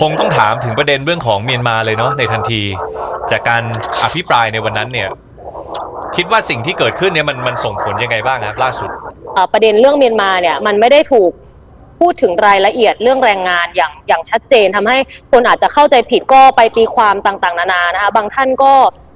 คงต้องถามถึงประเด็นเรื่องของเมียนมาเลยเนาะในทันที จากการอภิปรายในวันนั้นเนี่ย คิดว่าสิ่งที่เกิดขึ้นเนี่ยมันมันส่งผลยังไงบ้างครับล่าสุด เอ่อประเด็นเรื่องเมียนมาเนี่ยมันไม่ได้ถูกพูดถึงรายละเอียดเรื่องแรงงานอย่างอย่างชัดเจนทำให้คนอาจจะเข้าใจผิดก็ไปตีความต่างๆ นานานะคะบางท่านก็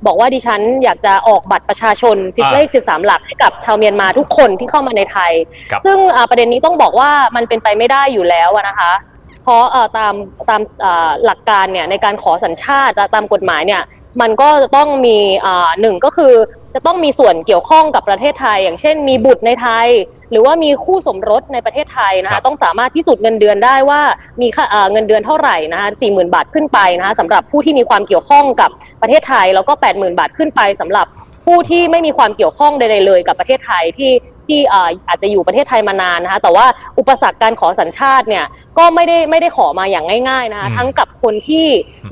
บอกว่าดิฉันอยากจะออกบัตรประชาชนสิบอ่าเลขสิบสามหลักให้กับชาวเมียนมาทุกคนที่เข้ามาในไทย ครับ ซึ่งอ่าประเด็นนี้ต้องบอกว่ามันเป็นไปไม่ได้อยู่แล้วอะนะคะเพ ราะเอ่อตามตามอ่าหลักการเนี่ยในการขอสัญชาติตามกฎหมายเนี่ยมันก็จะต้องมีอ่าหนึ่งก็คือจะต้องมีส่วนเกี่ยวข้องกับประเทศไทย อย่างเช่น มีบุตรในไทย หรือว่ามีคู่สมรสในประเทศไทยนะครัคะบต้องสามารถพิสูจน์เงินเดือนได้ว่ามีค่าเอ่อเงินเดือนเท่าไหร่นะคะสี่หมื่นบาทขึ้นไปนะคะสำหรับผู้ที่มีความเกี่ยวข้องกับประเทศไทย แล้วก็แปดหมื่นบาทขึ้นไปสำหรับผู้ที่ไม่มีความเกี่ยวข้องใดๆเลยกับประเทศไทยที่ ที่เอ่ออาจจะอยู่ประเทศไทยมานานนะคะแต่ว่าอุปสรรคการขอสัญชาติเนี่ยก็ไม่ได้ไม่ได้ขอมาอย่างง่าย ๆนะคะอืมทั้งกับคนที่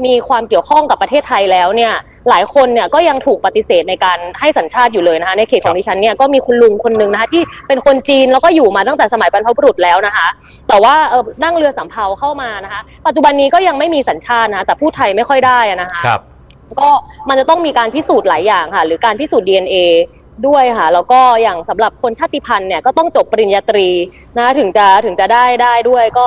มีความเกี่ยวข้องกับประเทศไทยแล้วเนี่ยหลายคนเนี่ยก็ยังถูกปฏิเสธในการให้สัญชาติอยู่เลยนะคะในเขตของดิฉันเนี่ยก็มีคุณลุงคนหนึ่งนะคะที่เป็นคนจีนแล้วก็อยู่มาตั้งแต่สมัยบรรพบุรุษแล้วนะคะ แต่ว่าเออนั่งเรือสำเภาเข้ามานะคะ ปัจจุบันนี้ก็ยังไม่มีสัญชาตินะแต่พูดไทยไม่ค่อยได้อะนะคะครับก็มันจะต้องมีการพิสูจน์หลายอย่างค่ะ หรือการพิสูจน์ DNA ด้วยค่ะแล้วก็อย่างสำหรับคนชาติพันธุ์เนี่ยก็ต้องจบปริญญาตรีนะถึงจะถึงจะได้ได้ด้วย ก็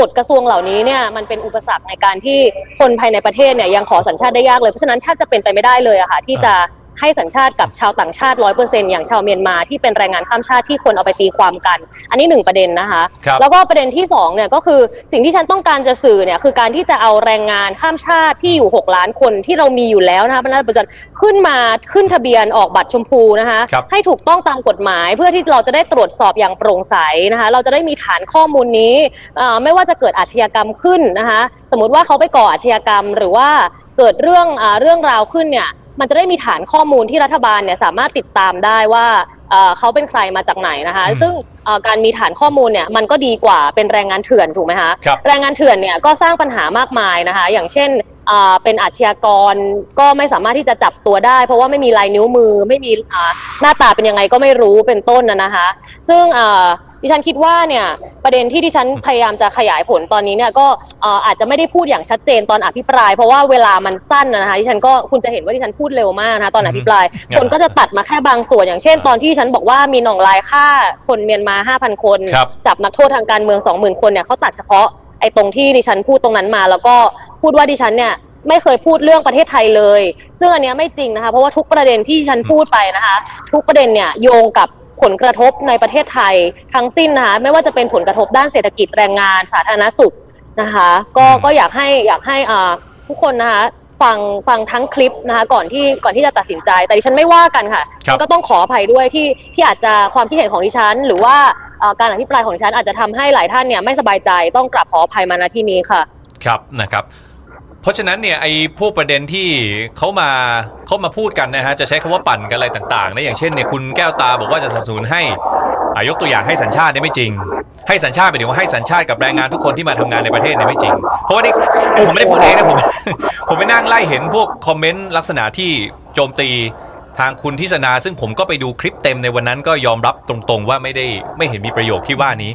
กฎกระทรวงเหล่านี้เนี่ยมันเป็นอุปสรรคในการที่คนภายในประเทศเนี่ยยังขอสัญชาติได้ยากเลยเพราะฉะนั้นถ้าจะเป็นไปไม่ได้เลยอะค่ะที่จะ ให้สัญชาติกับชาวต่างชาติร้อยเปอร์เซ็นอย่างชาวเมียนมาที่เป็นแรงงานข้ามชาติที่คนเอาไปตีความกัน อันนี้หนึ่งประเด็นนะคะครับแล้วก็ประเด็นที่สองเนี่ยก็คือสิ่งที่ฉันต้องการจะสื่อเนี่ยคือการที่จะเอาแรงงานข้ามชาติที่อยู่ 6 ล้านคนที่เรามีอยู่แล้วนะคะบรรดาประชาชนขึ้นมาขึ้นทะเบียนออกบัตรชมพูนะคะครับให้ถูกต้องตามกฎหมายเพื่อที่เราจะได้ตรวจสอบอย่างโปร่งใสนะคะเราจะได้มีฐานข้อมูลนี้เอ่อไม่ว่าจะเกิดอาชญากรรมขึ้นนะคะสมมติว่าเขาไปก่ออาชญากรรมหรือว่าเกิดเรื่องอาเรื่องราวขึ้นเนี่ย มันจะได้มีฐานข้อมูลที่รัฐบาลเนี่ยสามารถติดตามได้ว่าเอ่อเขาเป็นใครมาจากไหนนะคะอืมซึ่งเอ่อการมีฐานข้อมูลเนี่ยมันก็ดีกว่าเป็นแรงงานเถื่อนถูกไหมคะครับแรงงานเถื่อนเนี่ยก็สร้างปัญหามากมายนะคะ อย่างเช่น อ่าเป็นอาชญากรก็ไม่สามารถที่จะจับตัวได้ เพราะว่าไม่มีลายนิ้วมือไม่มีอ่าหน้าตาเป็นยังไงก็ไม่รู้เป็นต้นนะนะคะ ซึ่งอ่าดิฉันคิดว่าเนี่ยประเด็นที่ดิฉันพยายามจะขยายผลตอนนี้เนี่ยก็อ่าอาจจะไม่ได้พูดอย่างชัดเจนตอนอภิปราย เพราะว่าเวลามันสั้นนะคะดิฉันก็คุณจะเห็นว่าดิฉันพูดเร็วมากนะคะตอนอภิปรายอืมคนก็จะตัดมาแค่บางส่วนอย่างเช่น ตอนที่ฉันบอกว่ามีหน่องลายฆ่าคนเมียนมา 5,000 คน ครับ จับนักโทษทางการเมือง 20,000 คนเนี่ยเขาตัดเฉพาะไอ้ตรงที่ดิฉันพูดตรงนั้นมาแล้วก็ พูดว่าดิฉันเนี่ยไม่เคยพูดเรื่องประเทศไทยเลย ซึ่งอันเนี้ยไม่จริงนะคะ เพราะว่าทุกประเด็นที่ดิฉันพูดไปนะคะ ทุกประเด็นเนี่ยโยงกับผลกระทบในประเทศไทยทั้งสิ้นนะคะไม่ว่าจะเป็นผลกระทบด้านเศรษฐกิจแรงงานสาธารณสุขนะคะ ก็อืมก็อยากให้อยากให้อ่าทุกคนนะคะฟังฟังทั้งคลิปนะคะก่อนที่ก่อนที่จะตัดสินใจ แต่ดิฉันไม่ว่ากันค่ะ ครับก็ต้องขออภัยด้วยที่ที่อาจจะความคิดเห็นของดิฉัน หรือว่าเอ่อการอภิปรายของดิฉันอาจจะทำให้หลายท่านเนี่ยไม่สบายใจต้องกราบขออภัยมาณที่นี้ค่ะ ครับนะครับ เพราะฉะนั้นเนี่ยไอ้พวกประเด็นที่เขามาเขามาพูดกันนะฮะจะใช้คำว่าปั่นกันอะไรต่างๆนะอย่างเช่นเนี่ยคุณแก้วตาบอกว่าจะสนับสนุนให้อายกตัวอย่างให้สัญชาติเนี่ยไม่จริง ให้สัญชาติหมายถึงว่าให้สัญชาติกับแรงงานทุกคนที่มาทำงานในประเทศเนี่ยไม่จริง เพราะว่านี่ผมไม่ได้พูดเองนะผมผมไปนั่งไล่เห็นพวกคอมเมนต์ลักษณะที่โจมตีทางคุณทิศนา ซึ่งผมก็ไปดูคลิปเต็มในวันนั้นก็ยอมรับตรงๆ ว่าไม่ได้ไม่เห็นมีประโยคที่ว่านี้